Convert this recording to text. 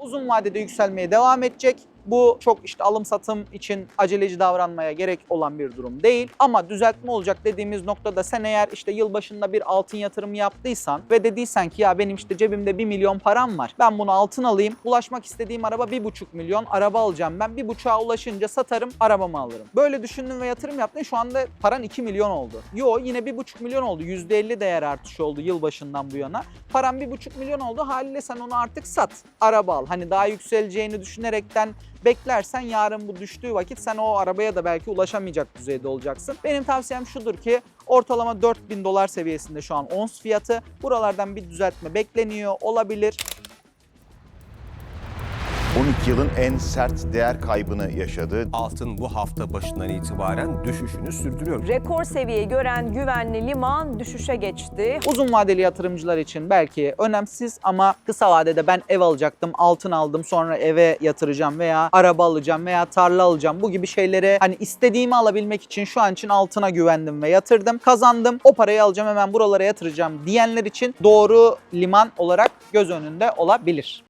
uzun vadede yükselmeye devam edecek. Bu çok işte alım satım için aceleci davranmaya gerek olan bir durum değil. Ama düzeltme olacak dediğimiz noktada sen eğer işte yılbaşında bir altın yatırımı yaptıysan ve dediysen ki ya benim işte cebimde 1 milyon param var. Ben bunu altın alayım. Ulaşmak istediğim araba 1,5 milyon. Araba alacağım ben. 1,5'a ulaşınca satarım arabamı alırım. Böyle düşündün ve yatırım yaptın. Şu anda paran 2 milyon oldu. Yo yine 1,5 milyon oldu. %50 değer artışı oldu yılbaşından bu yana. Param 1,5 milyon oldu. Haliyle sen onu artık sat. Araba al. Hani daha yükseleceğini düşünerekten beklersen yarın bu düştüğü vakit sen o arabaya da belki ulaşamayacak düzeyde olacaksın. Benim tavsiyem şudur ki ortalama 4000 dolar seviyesinde şu an ons fiyatı. Buralardan bir düzeltme bekleniyor olabilir. 12 yılın en sert değer kaybını yaşadı. Altın bu hafta başından itibaren düşüşünü sürdürüyor. Rekor seviyeyi gören güvenli liman düşüşe geçti. Uzun vadeli yatırımcılar için belki önemsiz ama kısa vadede ben ev alacaktım, altın aldım, sonra eve yatıracağım veya araba alacağım veya tarla alacağım. Bu gibi şeylere hani istediğimi alabilmek için şu an için altına güvendim ve yatırdım. Kazandım. O parayı alacağım hemen buralara yatıracağım diyenler için doğru liman olarak göz önünde olabilir.